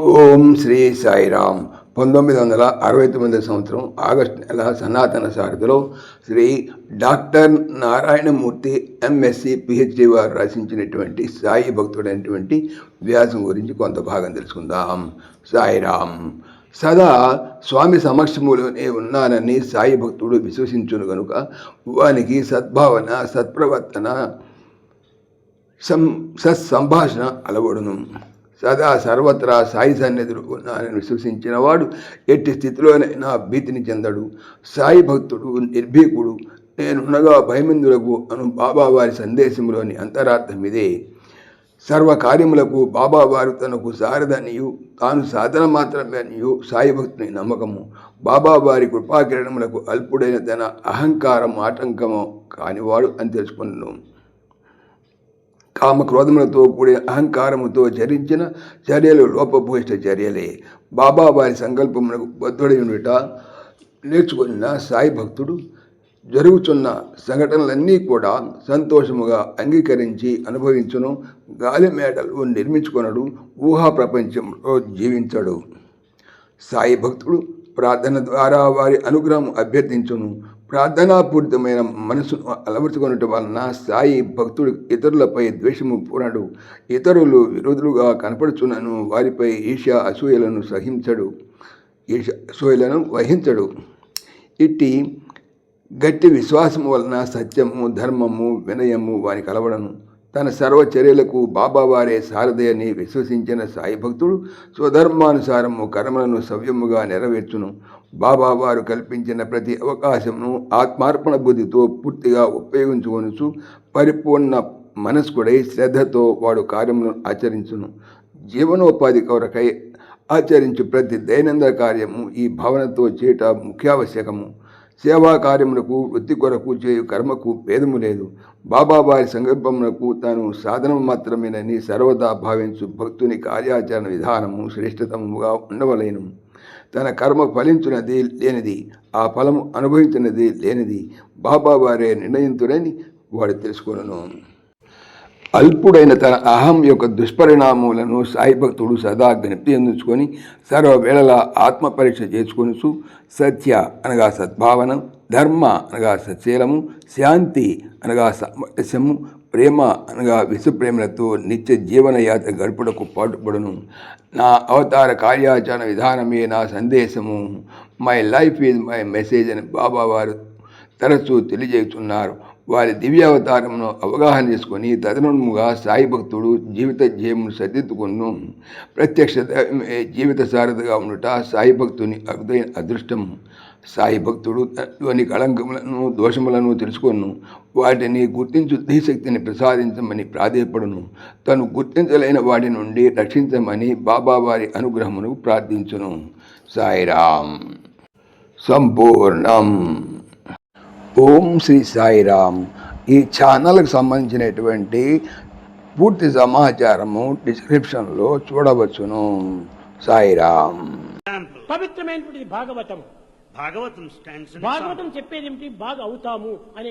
ఓం శ్రీ సాయిరామ్. పంతొమ్మిది వందల అరవై తొమ్మిది సంవత్సరం ఆగస్టు నెల సనాతన సారథిలో Shri doctor Narayanamurthy MSc PhD వారు రచించినటువంటి సాయి భక్తుడైనటువంటి వ్యాసం గురించి కొంత భాగం తెలుసుకుందాం. సాయిరామ్. సదా స్వామి సమక్షములోనే ఉన్నానని సాయి భక్తుడు విశ్వసించును కనుక వానికి సద్భావన సత్ప్రవర్తన సం సత్సంభాషణ అలవడును. సదా సర్వత్రా సాయి సన్నిధులు ఉన్నానని విశ్వసించినవాడు ఎట్టి ఎట్టి స్థితిలోనైనా భీతిని చెందడు. సాయి భక్తుడు నిర్భీకుడు నేనున్నగా భయమిందులకు అను బాబావారి సందేశంలోని అంతరార్థం ఇదే. సర్వకార్యములకు బాబావారు తనకు సారథనియు తాను సాధన మాత్రమే అనియు సాయి భక్తుని నమ్మకము. బాబావారి కృపాకిరణములకు అల్పుడైన తన అహంకారం ఆటంకము కానివాడు అని తెలుసుకున్నాను. కామక్రోధములతో కూడిన అహంకారముతో చరించిన చర్యలు లోపభూయిష్ట చర్యలే. బాబా వారి సంకల్పమునకు బద్ధుడై ఉండుట నేర్చుకున్న సాయి భక్తుడు జరుగుతున్న సంఘటనలన్నీ కూడా సంతోషముగా అంగీకరించి అనుభవించును. గాలి మేడలు నిర్మించుకొనడు ఊహా ప్రపంచంలో జీవించడు. సాయి భక్తుడు ప్రార్థన ద్వారా వారి అనుగ్రహం అభ్యర్థించును. ప్రార్థనాపూరితమైన మనసును అలవర్చుకున్నట్టు వలన సాయి భక్తుడు ఇతరులపై ద్వేషము పూనడు. ఇతరులు విరోధులుగా కనపడుచున్నను వారిపై ఈర్ష్య అసూయలను సహించడు. ఈష అసూయలను వహించడు. ఇట్టి గట్టి విశ్వాసము వలన సత్యము ధర్మము వినయము వాని కలవడను. తన సర్వచర్యలకు బాబావారే సారథయని విశ్వసించిన సాయి భక్తుడు స్వధర్మానుసారము కర్మలను సవ్యముగా నెరవేర్చును. బాబావారు కల్పించిన ప్రతి అవకాశమును ఆత్మార్పణ బుద్ధితో పూర్తిగా ఉపయోగించుకొనుచు పరిపూర్ణ మనస్కుడై శ్రద్ధతో వాడు కార్యములను ఆచరించును. జీవనోపాధి కొరకై ఆచరించు ప్రతి దైనందిన కార్యము ఈ భావనతో చేయట ముఖ్యావశ్యకము. సేవా కార్యములకు వృత్తి కొరకు చేయు కర్మకు భేదము లేదు. బాబావారి సంకల్పమునకు తాను సాధనము మాత్రమేనని సర్వదా భావించు భక్తుని కార్యాచరణ విధానము శ్రేష్టతముగా ఉండవలేను. తన కర్మ ఫలించినది లేనిది ఆ ఫలము అనుభవించినది లేనిది బాబావారే నిర్ణయించుడని వాడు తెలుసుకును అల్పుడైన తన అహం యొక్క దుష్పరిణామములను సాయిభక్తుడు సదా జ్ఞప్తి అందించుకొని సర్వవేళలా ఆత్మపరీక్ష చేసుకొనుచు సత్య అనగా సద్భావన ధర్మ అనగా సశీలము శాంతి అనగా సామరస్యము ప్రేమ అనగా విశ్వప్రేమలతో నిత్య జీవనయాత్ర గడుపుటకు పాటుపడును. నా అవతార కార్యాచరణ విధానమే నా సందేశము. My life is my message అని బాబా వారు తరచూ తెలియజేస్తున్నారు వారి దివ్యావతారమును అవగాహన చేసుకొని తదనుముగా సాయి భక్తుడు జీవిత జయమును సరిదిద్దుకును ప్రత్యక్ష జీవిత సారథిగా ఉండుట సాయి భక్తుని అరుదైన అదృష్టం. సాయి భక్తుడు తనలోని కళంకములను దోషములను తెలుసుకొను. వాటిని గుర్తించు ధీశక్తిని ప్రసాదించమని ప్రాధేయపడును. తను గుర్తించలేని వాటి నుండి రక్షించమని బాబా వారి అనుగ్రహమును ప్రార్థించును. సాయిరాం సంపూర్ణం. ఓం శ్రీ సాయిరామ్. ఈ ఛానల్కి సంబంధించినటువంటి పూర్తి సమాచారము డిస్క్రిప్షన్లో చూడవచ్చును. సాయిరామ్. పవిత్రమైనటువంటి భాగవతం in భాగవతం చెప్పేది ఏమిటి బాగా అవుతాము అనే